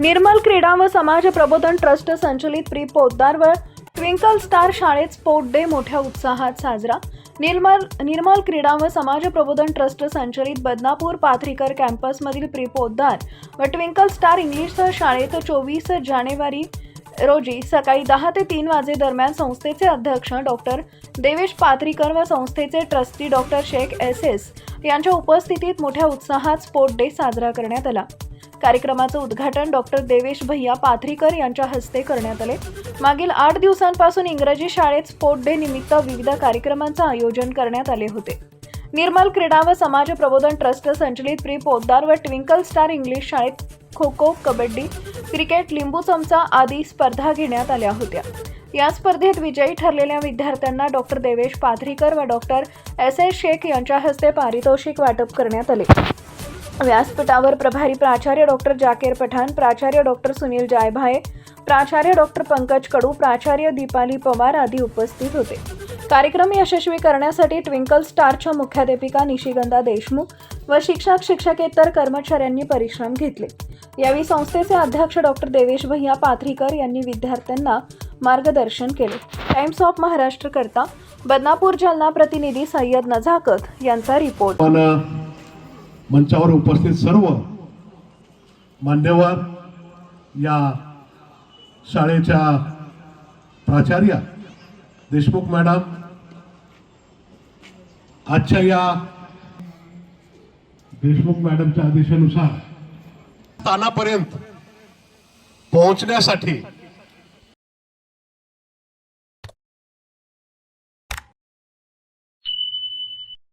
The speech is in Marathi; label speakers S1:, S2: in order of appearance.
S1: निर्मल क्रीडा व समाज प्रबोधन ट्रस्ट संचलित प्री पोद्दार व ट्विंकल स्टार शाळेत स्पोर्ट डे मोठ्या उत्साहात साजरा. निर्मल निर्मल क्रीडा व समाज प्रबोधन ट्रस्ट संचलित बदनापूर पाथरीकर कॅम्पसमधील प्री पोद्दार व ट्विंकल स्टार इंग्लिश शाळेत चोवीस जानेवारी रोजी सकाळी दहा ते तीन वाजेदरम्यान संस्थेचे अध्यक्ष डॉक्टर देवेश पात्रीकर व संस्थेचे trustee doctor Shaikh S S यांच्या उपस्थितीत मोठ्या उत्साहात स्पोर्ट डे साजरा करण्यात आला. कार्यक्रमाचं उद्घाटन डॉक्टर देवेश भैया पाथरीकर यांच्या हस्ते करण्यात आले. मागील आठ दिवसांपासून इंग्रजी शाळेत स्पोर्ट डे निमित्त विविध कार्यक्रमांचं आयोजन करण्यात आले होते. निर्मल क्रीडा व समाज प्रबोधन ट्रस्ट संचलित प्री पोद्दार व ट्विंकल स्टार इंग्लिश शाळेत खो खो कबड्डी क्रिकेट लिंबू चमचा आदी स्पर्धा घेण्यात आल्या होत्या. या स्पर्धेत विजयी ठरलेल्या विद्यार्थ्यांना डॉक्टर देवेश पाथरीकर व डॉक्टर एस एस शेख यांच्या हस्ते पारितोषिक वाटप करण्यात आले. व्यासपीठावर प्रभारी प्राचार्य डॉक्टर जाकेर पठाण प्राचार्य डॉक्टर सुनील जायभाये प्राचार्य डॉक्टर पंकज कडू प्राचार्य दीपाली पवार आदी उपस्थित होते. कार्यक्रम यशस्वी करण्यासाठी ट्विंकल स्टारच्या मुख्याध्यापिका निशिगंधा देशमुख व शिक्षक शिक्षकेतर कर्मचाऱ्यांनी परिश्रम घेतले. यावेळी संस्थेचे अध्यक्ष डॉक्टर देवेश भैया पाथरीकर यांनी विद्यार्थ्यांना मार्गदर्शन केले. टाइम्स ऑफ महाराष्ट्र करता बदनापूर जालना प्रतिनिधी सय्यद नझाकत यांचा रिपोर्ट.
S2: मंचावर उपस्थित सर्व मान्यवर या शाळेच्या प्राचार्या देशमुख मॅडम आजच्या या देशमुख मॅडमच्या आदेशानुसार स्थानापर्यंत पोहोचण्यासाठी